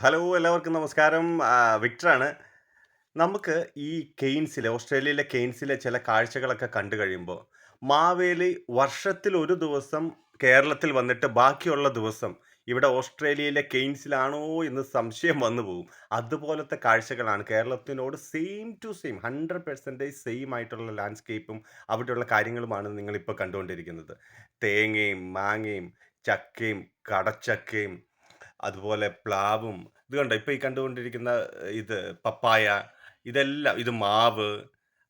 Hello എല്ലാവർക്കും നമസ്കാരം. വിക്ടറാണ്. നമുക്ക് ഈ കെയ്ൻസിലെ ഓസ്ട്രേലിയയിലെ കെയ്ൻസിലെ ചില കാഴ്ചകളൊക്കെ കണ്ടു കഴിയുമ്പോൾ മാവേലി വർഷത്തിൽ ഒരു ദിവസം കേരളത്തിൽ വന്നിട്ട് ബാക്കിയുള്ള ദിവസം ഇവിടെ ഓസ്ട്രേലിയയിലെ കെയ്ൻസിലാണോ എന്ന് സംശയം വന്നു പോകും അതുപോലത്തെ കാഴ്ചകളാണ് കേരളത്തിനോട് same to same hundred percentage same ആയിട്ടുള്ള ലാൻഡ്സ്കേപ്പും അവിടെയുള്ള കാര്യങ്ങളുമാണ് നിങ്ങളിപ്പോൾ കണ്ടുകൊണ്ടിരിക്കുന്നത്. തേങ്ങയും മാങ്ങയും ചക്കയും കടച്ചക്കയും അതുപോലെ പ്ലാവും. ഇത് കണ്ടോ? ഇപ്പൊ ഈ കണ്ടുകൊണ്ടിരിക്കുന്ന ഇത് പപ്പായ ഇതെല്ലാം ഇത് മാവ്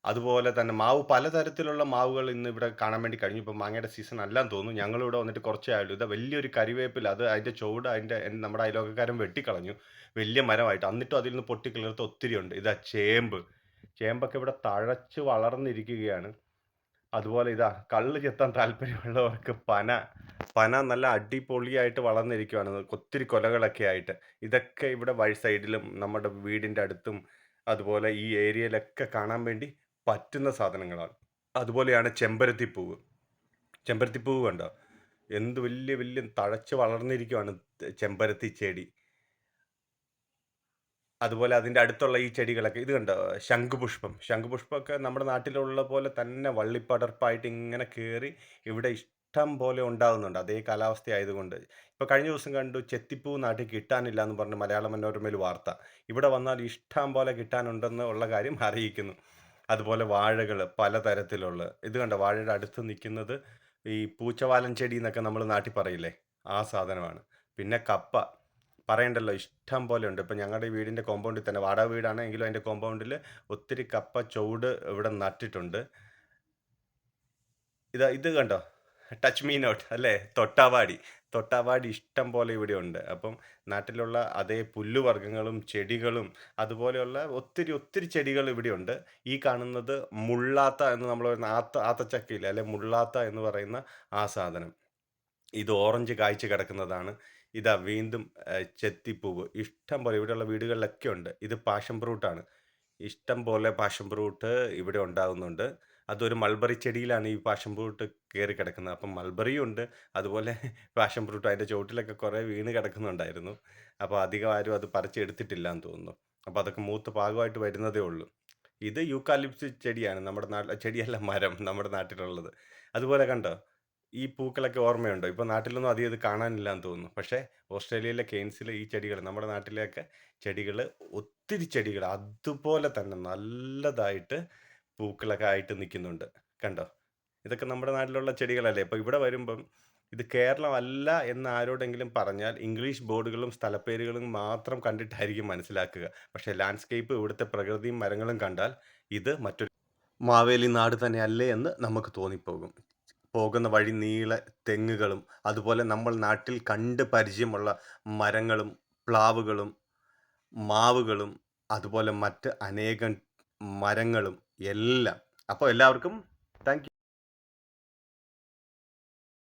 അതുപോലെ തന്നെ മാവ് പലതരത്തിലുള്ള മാവുകൾ ഇന്ന് ഇവിടെ കാണാൻ വേണ്ടി കഴിഞ്ഞു. ഇപ്പം മാങ്ങയുടെ സീസൺ അല്ലാന്ന് തോന്നുന്നു. ഞങ്ങളിവിടെ വന്നിട്ട് കുറച്ചേ ആയുള്ളൂ. ഇത് വലിയൊരു കരിവേപ്പില അത് അതിന്റെ ചുവട് അതിന്റെ നമ്മുടെ അയലോകക്കാരൻ വെട്ടിക്കളഞ്ഞു. വലിയ മരമായിട്ട്. എന്നിട്ടും അതിൽ നിന്ന് പൊട്ടിക്കിളർത്ത് ഒത്തിരി ഉണ്ട് ഇതാ ചേമ്പ്. ചേമ്പൊക്കെ ഇവിടെ തഴച്ച് വളർന്നിരിക്കുകയാണ്. അതുപോലെ ഇതാ കള്ള് ചെത്താൻ താല്പര്യമുള്ളവർക്ക് പന. പന നല്ല അടിപൊളിയായിട്ട് വളർന്നിരിക്കുവാണ്. ഒത്തിരി കൊലകളൊക്കെ ആയിട്ട്. ഇതൊക്കെ ഇവിടെ വഴി സൈഡിലും നമ്മുടെ വീടിന്റെ അടുത്തും അതുപോലെ ഈ ഏരിയയിലൊക്കെ കാണാൻ വേണ്ടി പറ്റുന്ന സാധനങ്ങളാണ്. അതുപോലെയാണ് ചെമ്പരത്തിപ്പൂവ്. ചെമ്പരത്തിപ്പൂവ് കണ്ടോ? എന്ത് വലിയ വലിയ തഴച്ച് വളർന്നിരിക്കുവാണ് ചെമ്പരത്തി ചെടി. അതുപോലെ അതിന്റെ അടുത്തുള്ള ഈ ചെടികളൊക്കെ. ഇത് കണ്ടോ? ശംഖുപുഷ്പം. ശംഖുപുഷ്പമൊക്കെ നമ്മുടെ നാട്ടിലുള്ള പോലെ തന്നെ വള്ളിപ്പടർപ്പായിട്ട് ഇങ്ങനെ കയറി ഇവിടെ ഇഷ്ടം പോലെ ഉണ്ടാകുന്നുണ്ട് അതേ കാലാവസ്ഥ ആയതുകൊണ്ട് ഇപ്പോൾ കഴിഞ്ഞ ദിവസം കണ്ടു ചെത്തിപ്പൂ നാട്ടിൽ കിട്ടാനില്ല എന്ന് പറഞ്ഞ് മലയാള മനോരമയിൽ വാർത്ത. ഇവിടെ വന്നാൽ ഇഷ്ടം പോലെ കിട്ടാനുണ്ടെന്ന് ഉള്ള കാര്യം അറിയിക്കുന്നു. അതുപോലെ വാഴകൾ പലതരത്തിലുള്ള. ഇത് കണ്ടോ? വാഴയുടെ അടുത്ത് നിൽക്കുന്നത് ഈ പൂച്ചവാലൻ ചെടി എന്നൊക്കെ നമ്മൾ നാട്ടിൽ പറയില്ലേ? ആ സാധനമാണ്. പിന്നെ കപ്പ. പറയണ്ടല്ലോ ഇഷ്ടം പോലെ ഉണ്ട്. ഇപ്പം ഞങ്ങളുടെ വീടിന്റെ കോമ്പൗണ്ടിൽ തന്നെ വാടക വീടാണ് എങ്കിലും അതിന്റെ കോമ്പൗണ്ടിൽ ഒത്തിരി കപ്പ ചുവട് ഇവിടെ നട്ടിട്ടുണ്ട്. ഇതാ ഇത് കണ്ടോ? ടച്ച് മീ നോട്ട് അല്ലേ? തൊട്ടാവാടി. തൊട്ടാവാടി ഇഷ്ടം പോലെ ഇവിടെ ഉണ്ട്. അപ്പം നാട്ടിലുള്ള അതേ പുല്ലുവർഗങ്ങളും ചെടികളും അതുപോലെയുള്ള ഒത്തിരി ഒത്തിരി ചെടികൾ ഇവിടെയുണ്ട് ഈ കാണുന്നത് മുള്ളാത്ത എന്ന് നമ്മൾ പറയുന്ന ആത്ത ആത്തച്ചക്കയില്ല? അല്ലെ മുള്ളാത്ത എന്ന് പറയുന്ന ആ സാധനം. ഇത് ഓറഞ്ച് കായ്ച്ചു കിടക്കുന്നതാണ്. ഇതാ വീണ്ടും ചെത്തിപ്പൂവ് ഇഷ്ടം പോലെ ഇവിടെയുള്ള വീടുകളിലൊക്കെ ഉണ്ട്. ഇത് പാഷൻ ഫ്രൂട്ടാണ് ഇഷ്ടം പോലെ പാഷൻ ഫ്രൂട്ട് ഇവിടെ ഉണ്ടാകുന്നുണ്ട് അതൊരു മൾബറി ചെടിയിലാണ് ഈ പാഷൻ ഫ്രൂട്ട് കയറി കിടക്കുന്നത്. അപ്പം മൾബറിയും ഉണ്ട്. അതുപോലെ പാഷൻ ഫ്രൂട്ട് അതിന്റെ ചുവട്ടിലൊക്കെ കുറേ വീണ് കിടക്കുന്നുണ്ടായിരുന്നു. അപ്പോൾ അധികം ആരും അത് പറിച്ചെടുത്തിട്ടില്ല എന്ന് തോന്നുന്നു. അപ്പോൾ അതൊക്കെ മൂത്ത് പാകമായിട്ട് വരുന്നതേ ഉള്ളൂ. ഇത് യൂക്കാലിപ്സ് ചെടിയാണ്. നമ്മുടെ നാട്ടിൽ ചെടിയല്ല മരം നമ്മുടെ നാട്ടിലുള്ളത്. അതുപോലെ കണ്ടോ? ഈ പൂക്കളൊക്കെ ഓർമ്മയുണ്ടോ? ഇപ്പോൾ നാട്ടിലൊന്നും അധികം ഇത് കാണാനില്ല എന്ന് തോന്നുന്നു. പക്ഷേ ഓസ്ട്രേലിയയിലെ കെയ്ൻസിലെ ഈ ചെടികൾ നമ്മുടെ നാട്ടിലെയൊക്കെ ചെടികൾ ഒത്തിരി ചെടികൾ അതുപോലെ തന്നെ നല്ലതായിട്ട് പൂക്കളൊക്കെ ആയിട്ട് നിൽക്കുന്നുണ്ട് കണ്ടോ? ഇതൊക്കെ നമ്മുടെ നാട്ടിലുള്ള ചെടികളല്ലേ? ഇപ്പോൾ ഇവിടെ വരുമ്പം ഇത് കേരളമല്ല എന്ന് ആരോടെങ്കിലും പറഞ്ഞാൽ ഇംഗ്ലീഷ് ബോർഡുകളും സ്ഥലപ്പേരുകളും മാത്രം കണ്ടിട്ടായിരിക്കും മനസ്സിലാക്കുക. പക്ഷേ ലാൻഡ്സ്കേപ്പ് ഇവിടുത്തെ പ്രകൃതിയും മരങ്ങളും കണ്ടാൽ ഇത് മറ്റൊരു മാവേലി നാട് തന്നെയല്ലേ എന്ന് നമുക്ക് തോന്നിപ്പോകും. പോകുന്ന വഴി നീളെ തെങ്ങുകളും അതുപോലെ നമ്മൾ നാട്ടിൽ കണ്ട് പരിചയമുള്ള മരങ്ങളും പ്ലാവുകളും മാവുകളും അതുപോലെ മറ്റ് അനേകം മരങ്ങളും എല്ലാം. അപ്പോൾ എല്ലാവർക്കും താങ്ക്